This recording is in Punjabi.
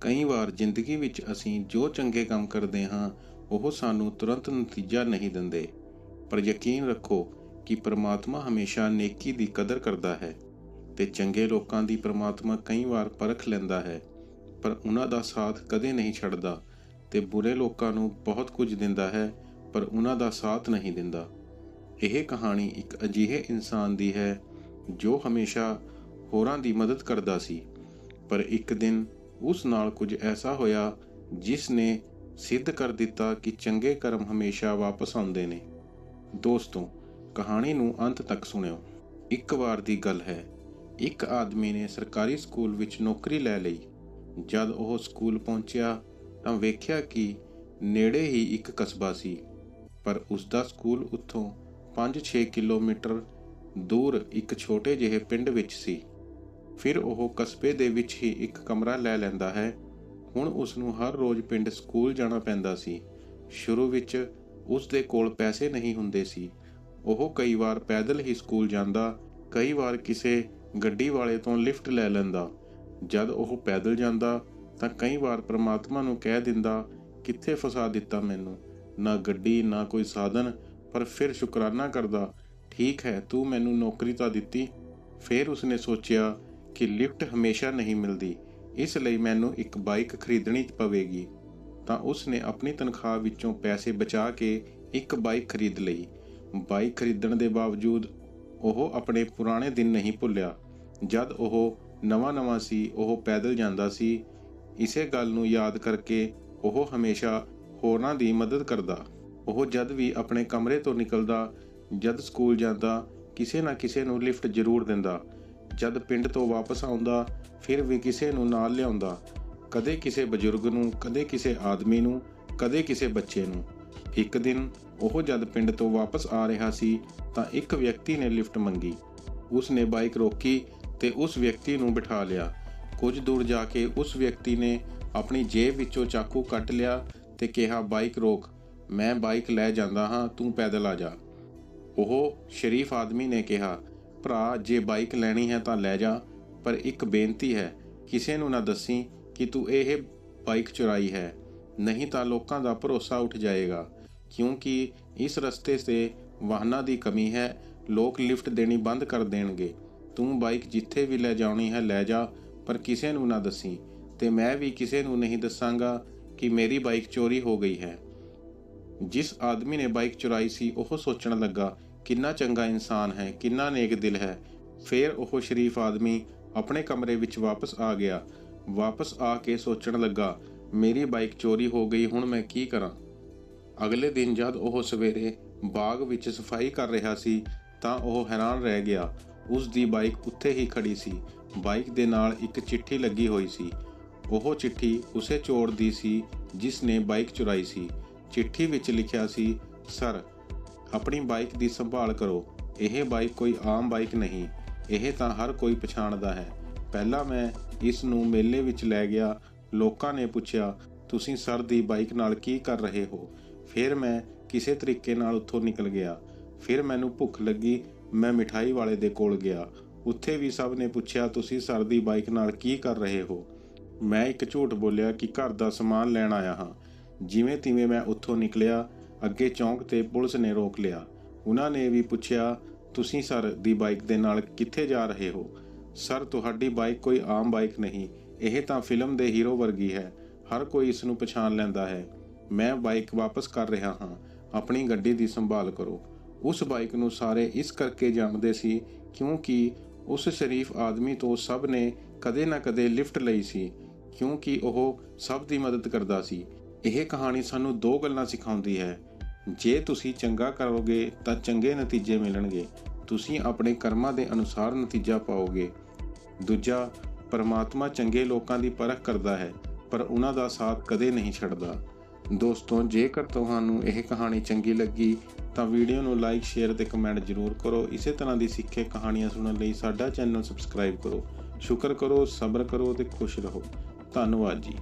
ਕਈ ਵਾਰ ਜ਼ਿੰਦਗੀ ਵਿੱਚ ਅਸੀਂ ਜੋ ਚੰਗੇ ਕੰਮ ਕਰਦੇ ਹਾਂ, ਉਹ ਸਾਨੂੰ ਤੁਰੰਤ ਨਤੀਜਾ ਨਹੀਂ ਦਿੰਦੇ। ਪਰ ਯਕੀਨ ਰੱਖੋ ਕਿ ਪ੍ਰਮਾਤਮਾ ਹਮੇਸ਼ਾ ਨੇਕੀ ਦੀ ਕਦਰ ਕਰਦਾ ਹੈ ਤੇ ਚੰਗੇ ਲੋਕਾਂ ਦੀ ਪ੍ਰਮਾਤਮਾ ਕਈ ਵਾਰ ਪਰਖ ਲੈਂਦਾ ਹੈ। ਪਰ ਉਹਨਾਂ ਦਾ ਸਾਥ ਕਦੇ ਨਹੀਂ ਛੱਡਦਾ ਤੇ ਬੁਰੇ ਲੋਕਾਂ ਨੂੰ ਬਹੁਤ ਕੁਝ ਦਿੰਦਾ ਹੈ, ਪਰ ਉਹਨਾਂ ਦਾ ਸਾਥ ਨਹੀਂ ਦਿੰਦਾ। ਇਹ ਕਹਾਣੀ ਇੱਕ ਅਜਿਹੇ ਇਨਸਾਨ ਦੀ ਹੈ ਜੋ ਹਮੇਸ਼ਾ ਹੋਰਾਂ ਦੀ ਮਦਦ ਕਰਦਾ ਸੀ। ਪਰ ਇੱਕ ਦਿਨ ਉਸ ਨਾਲ ਕੁਝ ਐਸਾ ਹੋਇਆ ਜਿਸ ਨੇ ਸਿੱਧ ਕਰ ਦਿੱਤਾ ਕਿ ਚੰਗੇ ਕਰਮ ਹਮੇਸ਼ਾ ਵਾਪਸ ਆਉਂਦੇ ਨੇ। ਦੋਸਤੋ, ਕਹਾਣੀ ਨੂੰ ਅੰਤ ਤੱਕ ਸੁਣਿਓ। ਇੱਕ ਵਾਰ ਦੀ ਗੱਲ ਹੈ, ਇੱਕ ਆਦਮੀ ਨੇ ਸਰਕਾਰੀ ਸਕੂਲ ਵਿੱਚ ਨੌਕਰੀ ਲੈ ਲਈ। ਜਦ ਉਹ ਸਕੂਲ ਪਹੁੰਚਿਆ ਤਾਂ ਵੇਖਿਆ ਕਿ ਨੇੜੇ ਹੀ ਇੱਕ ਕਸਬਾ ਸੀ, ਪਰ ਉਸ ਦਾ ਸਕੂਲ ਉੱਥੋਂ 5-6 ਕਿਲੋਮੀਟਰ ਦੂਰ ਇੱਕ ਛੋਟੇ ਜਿਹੇ ਪਿੰਡ ਵਿੱਚ ਸੀ। ਫਿਰ ਉਹ ਕਸਬੇ ਦੇ ਵਿੱਚ ਹੀ ਇੱਕ ਕਮਰਾ ਲੈ ਲੈਂਦਾ ਹੈ। ਹੁਣ ਉਸ ਨੂੰ ਹਰ ਰੋਜ਼ ਪਿੰਡ ਸਕੂਲ ਜਾਣਾ ਪੈਂਦਾ ਸੀ। ਸ਼ੁਰੂ ਵਿੱਚ ਉਸ ਦੇ ਕੋਲ ਪੈਸੇ ਨਹੀਂ ਹੁੰਦੇ ਸੀ। ਉਹ ਕਈ ਵਾਰ ਪੈਦਲ ਹੀ ਸਕੂਲ ਜਾਂਦਾ, ਕਈ ਵਾਰ ਕਿਸੇ ਗੱਡੀ ਵਾਲੇ ਤੋਂ ਲਿਫਟ ਲੈ ਲੈਂਦਾ। ਜਦ ਉਹ ਪੈਦਲ ਜਾਂਦਾ, ਤਾਂ ਕਈ ਵਾਰ ਪ੍ਰਮਾਤਮਾ ਨੂੰ ਕਹਿ ਦਿੰਦਾ, ਕਿੱਥੇ ਫਸਾ ਦਿੱਤਾ ਮੈਨੂੰ? ਨਾ ਗੱਡੀ, ਨਾ ਕੋਈ ਸਾਧਨ, ਪਰ ਫਿਰ ਸ਼ੁਕਰਾਨਾ ਕਰਦਾ, ਠੀਕ ਹੈ, ਤੂੰ ਮੈਨੂੰ ਨੌਕਰੀ ਤਾਂ ਦਿੱਤੀ। ਫਿਰ ਉਸਨੇ ਸੋਚਿਆ ਕਿ ਲਿਫਟ ਹਮੇਸ਼ਾ ਨਹੀਂ ਮਿਲਦੀ, ਇਸ ਲਈ ਮੈਨੂੰ ਇੱਕ ਬਾਈਕ ਖਰੀਦਣੀ ਪਵੇਗੀ। ਤਾਂ ਉਸਨੇ ਆਪਣੀ ਤਨਖਾਹ ਵਿੱਚੋਂ ਪੈਸੇ ਬਚਾ ਕੇ ਇੱਕ ਬਾਈਕ ਖਰੀਦ ਲਈ। ਬਾਈਕ ਖਰੀਦਣ ਦੇ ਬਾਵਜੂਦ ਉਹ ਆਪਣੇ ਪੁਰਾਣੇ ਦਿਨ ਨਹੀਂ ਭੁੱਲਿਆ। ਜਦ ਉਹ ਨਵਾਂ-ਨਵਾਂ ਸੀ, ਉਹ ਪੈਦਲ ਜਾਂਦਾ ਸੀ। ਇਸੇ ਗੱਲ ਨੂੰ ਯਾਦ ਕਰਕੇ ਉਹ ਹਮੇਸ਼ਾ ਹੋਰਾਂ ਦੀ ਮਦਦ ਕਰਦਾ। ਉਹ ਜਦ ਵੀ ਆਪਣੇ ਕਮਰੇ ਤੋਂ ਨਿਕਲਦਾ, ਜਦ ਸਕੂਲ ਜਾਂਦਾ, ਕਿਸੇ ਨਾ ਕਿਸੇ ਨੂੰ ਲਿਫਟ ਜ਼ਰੂਰ ਦਿੰਦਾ। ਜਦ ਪਿੰਡ ਤੋਂ ਵਾਪਸ ਆਉਂਦਾ, ਫਿਰ ਵੀ ਕਿਸੇ ਨੂੰ ਨਾਲ ਲਿਆਉਂਦਾ। ਕਦੇ ਕਿਸੇ ਬਜ਼ੁਰਗ ਨੂੰ, ਕਦੇ ਕਿਸੇ ਆਦਮੀ ਨੂੰ, ਕਦੇ ਕਿਸੇ ਬੱਚੇ ਨੂੰ। ਇੱਕ ਦਿਨ ਉਹ ਜਦ ਪਿੰਡ ਤੋਂ ਵਾਪਸ ਆ ਰਿਹਾ ਸੀ, ਤਾਂ ਇੱਕ ਵਿਅਕਤੀ ਨੇ ਲਿਫਟ ਮੰਗੀ। ਉਸ ਨੇ ਬਾਈਕ ਰੋਕੀ ਤੇ ਉਸ ਵਿਅਕਤੀ ਨੂੰ ਬਿਠਾ ਲਿਆ। ਕੁਝ ਦੂਰ ਜਾ ਕੇ ਉਸ ਵਿਅਕਤੀ ਨੇ ਆਪਣੀ ਜੇਬ ਵਿੱਚੋਂ ਚਾਕੂ ਕੱਟ ਲਿਆ ਤੇ ਕਿਹਾ, ਬਾਈਕ ਰੋਕ, ਮੈਂ ਬਾਈਕ ਲੈ ਜਾਂਦਾ ਹਾਂ, ਤੂੰ ਪੈਦਲ ਆ ਜਾ। ਉਹ ਸ਼ਰੀਫ ਆਦਮੀ ਨੇ ਕਿਹਾ ਭਰਾ, ਜੇ ਬਾਈਕ ਲੈਣੀ ਹੈ ਤਾਂ ਲੈ ਜਾ, ਪਰ ਇੱਕ ਬੇਨਤੀ ਹੈ, ਕਿਸੇ ਨੂੰ ਨਾ ਦੱਸੀ ਕਿ ਤੂੰ ਇਹ ਬਾਈਕ ਚੁਰਾਈ ਹੈ। ਨਹੀਂ ਤਾਂ ਲੋਕਾਂ ਦਾ ਭਰੋਸਾ ਉੱਠ ਜਾਏਗਾ, ਕਿਉਂਕਿ ਇਸ ਰਸਤੇ 'ਤੇ ਵਾਹਨਾਂ ਦੀ ਕਮੀ ਹੈ, ਲੋਕ ਲਿਫਟ ਦੇਣੀ ਬੰਦ ਕਰ ਦੇਣਗੇ। ਤੂੰ ਬਾਈਕ ਜਿੱਥੇ ਵੀ ਲੈ ਜਾਣੀ ਹੈ, ਲੈ ਜਾ, ਪਰ ਕਿਸੇ ਨੂੰ ਨਾ ਦੱਸੀ। ਤੇ ਮੈਂ ਵੀ ਕਿਸੇ ਨੂੰ ਨਹੀਂ ਦੱਸਾਂਗਾ ਕਿ ਮੇਰੀ ਬਾਈਕ ਚੋਰੀ ਹੋ ਗਈ ਹੈ। ਜਿਸ ਆਦਮੀ ਨੇ ਬਾਈਕ ਚੁਰਾਈ ਸੀ, ਉਹ ਸੋਚਣ ਲੱਗਾ ਕਿੰਨਾ ਚੰਗਾ ਇਨਸਾਨ ਹੈ, ਕਿੰਨਾ ਨੇਕ ਦਿਲ ਹੈ। ਫਿਰ ਉਹ ਸ਼ਰੀਫ ਆਦਮੀ ਆਪਣੇ ਕਮਰੇ ਵਿੱਚ ਵਾਪਸ ਆ ਗਿਆ। ਵਾਪਸ ਆ ਕੇ ਸੋਚਣ ਲੱਗਾ, ਮੇਰੀ ਬਾਈਕ ਚੋਰੀ ਹੋ ਗਈ, ਹੁਣ ਮੈਂ ਕੀ ਕਰਾਂ? ਅਗਲੇ ਦਿਨ ਜਦ ਉਹ ਸਵੇਰੇ ਬਾਗ ਵਿੱਚ ਸਫ਼ਾਈ ਕਰ ਰਿਹਾ ਸੀ, ਤਾਂ ਉਹ ਹੈਰਾਨ ਰਹਿ ਗਿਆ। ਉਸ ਦੀ ਬਾਈਕ ਉੱਥੇ ਹੀ ਖੜੀ ਸੀ। ਬਾਈਕ ਦੇ ਨਾਲ ਇੱਕ ਚਿੱਠੀ ਲੱਗੀ ਹੋਈ ਸੀ। ਉਹ ਚਿੱਠੀ ਉਸੇ ਚੋਰ ਦੀ ਸੀ, ਜਿਸ ਨੇ ਬਾਈਕ ਚੁਰਾਈ ਸੀ। ਚਿੱਠੀ ਵਿੱਚ ਲਿਖਿਆ ਸੀ, ਸਰ ਆਪਣੀ ਬਾਈਕ ਦੀ ਸੰਭਾਲ ਕਰੋ। ਇਹ ਬਾਈਕ ਕੋਈ ਆਮ ਬਾਈਕ ਨਹੀਂ। ਇਹ ਤਾਂ ਹਰ ਕੋਈ ਪਛਾਣਦਾ ਹੈ। ਪਹਿਲਾਂ ਮੈਂ ਇਸ ਨੂੰ ਮੇਲੇ ਵਿੱਚ ਲੈ ਗਿਆ। ਲੋਕਾਂ ਨੇ ਪੁੱਛਿਆ, ਤੁਸੀਂ ਸਰ ਦੀ ਬਾਈਕ ਨਾਲ ਕੀ ਕਰ ਰਹੇ ਹੋ? ਫਿਰ ਮੈਂ ਕਿਸੇ ਤਰੀਕੇ ਨਾਲ ਉੱਥੋਂ ਨਿਕਲ ਗਿਆ। ਫਿਰ ਮੈਨੂੰ ਭੁੱਖ ਲੱਗੀ। ਮੈਂ ਮਿਠਾਈ ਵਾਲੇ ਦੇ ਕੋਲ ਗਿਆ। ਉੱਥੇ ਵੀ ਸਭ ਨੇ ਪੁੱਛਿਆ, ਤੁਸੀਂ ਸਰ ਦੀ ਬਾਈਕ ਨਾਲ ਕੀ ਕਰ ਰਹੇ ਹੋ? ਮੈਂ ਇੱਕ ਝੂਠ ਬੋਲਿਆ ਕਿ ਘਰ ਦਾ ਸਮਾਨ ਲੈਣ ਆਇਆ ਹਾਂ। ਜਿਵੇਂ ਤਿਵੇਂ ਮੈਂ ਉੱਥੋਂ ਨਿਕਲਿਆ ਅੱਗੇ ਚੌਂਕ ਤੇ ਪੁਲਿਸ ਨੇ ਰੋਕ ਲਿਆ। ਉਹਨਾਂ ਨੇ ਵੀ ਪੁੱਛਿਆ, ਤੁਸੀਂ ਸਰ ਦੀ ਬਾਈਕ ਦੇ ਨਾਲ ਕਿੱਥੇ ਜਾ ਰਹੇ ਹੋ? ਸਰ, ਤੁਹਾਡੀ ਬਾਈਕ ਕੋਈ ਆਮ ਬਾਈਕ ਨਹੀਂ। ਇਹ ਤਾਂ ਫਿਲਮ ਦੇ ਹੀਰੋ ਵਰਗੀ ਹੈ। ਹਰ ਕੋਈ ਇਸ ਨੂੰ ਪਛਾਣ ਲੈਂਦਾ ਹੈ। ਮੈਂ ਬਾਈਕ ਵਾਪਸ ਕਰ ਰਿਹਾ ਹਾਂ। ਆਪਣੀ ਗੱਡੀ ਦੀ ਸੰਭਾਲ ਕਰੋ। ਉਸ ਬਾਈਕ ਨੂੰ ਸਾਰੇ ਇਸ ਕਰਕੇ ਜਾਣਦੇ ਸੀ ਕਿਉਂਕਿ ਉਸ ਸ਼ਰੀਫ ਆਦਮੀ ਤੋਂ ਸਭ ਨੇ ਕਦੇ ਨਾ ਕਦੇ ਲਿਫਟ ਲਈ ਸੀ, ਕਿਉਂਕਿ ਉਹ ਸਭ ਦੀ ਮਦਦ ਕਰਦਾ ਸੀ। ਇਹ ਕਹਾਣੀ ਸਾਨੂੰ ਦੋ ਗੱਲਾਂ ਸਿਖਾਉਂਦੀ ਹੈ। ਜੇ ਤੁਸੀਂ ਚੰਗਾ ਕਰੋਗੇ, ਤਾਂ ਚੰਗੇ ਨਤੀਜੇ ਮਿਲਣਗੇ। ਤੁਸੀਂ ਆਪਣੇ ਕਰਮਾਂ ਦੇ ਅਨੁਸਾਰ ਨਤੀਜਾ ਪਾਓਗੇ। ਦੂਜਾ, ਪਰਮਾਤਮਾ ਚੰਗੇ ਲੋਕਾਂ ਦੀ ਪਰਖ ਕਰਦਾ ਹੈ, ਪਰ ਉਹਨਾਂ ਦਾ ਸਾਥ ਕਦੇ ਨਹੀਂ ਛੱਡਦਾ। ਦੋਸਤੋ, ਜੇਕਰ ਤੁਹਾਨੂੰ ਇਹ ਕਹਾਣੀ ਚੰਗੀ ਲੱਗੀ, ਤਾਂ ਵੀਡੀਓ ਨੂੰ ਲਾਈਕ, ਸ਼ੇਅਰ ਤੇ ਕਮੈਂਟ ਜ਼ਰੂਰ ਕਰੋ। ਇਸੇ ਤਰ੍ਹਾਂ ਦੀ ਸਿੱਖੇ ਕਹਾਣੀਆਂ ਸੁਣਨ ਲਈ ਸਾਡਾ ਚੈਨਲ ਸਬਸਕ੍ਰਾਈਬ ਕਰੋ। ਸ਼ੁਕਰ ਕਰੋ, ਸਬਰ ਕਰੋ ਤੇ ਖੁਸ਼ ਰਹੋ। ਧੰਨਵਾਦ ਜੀ।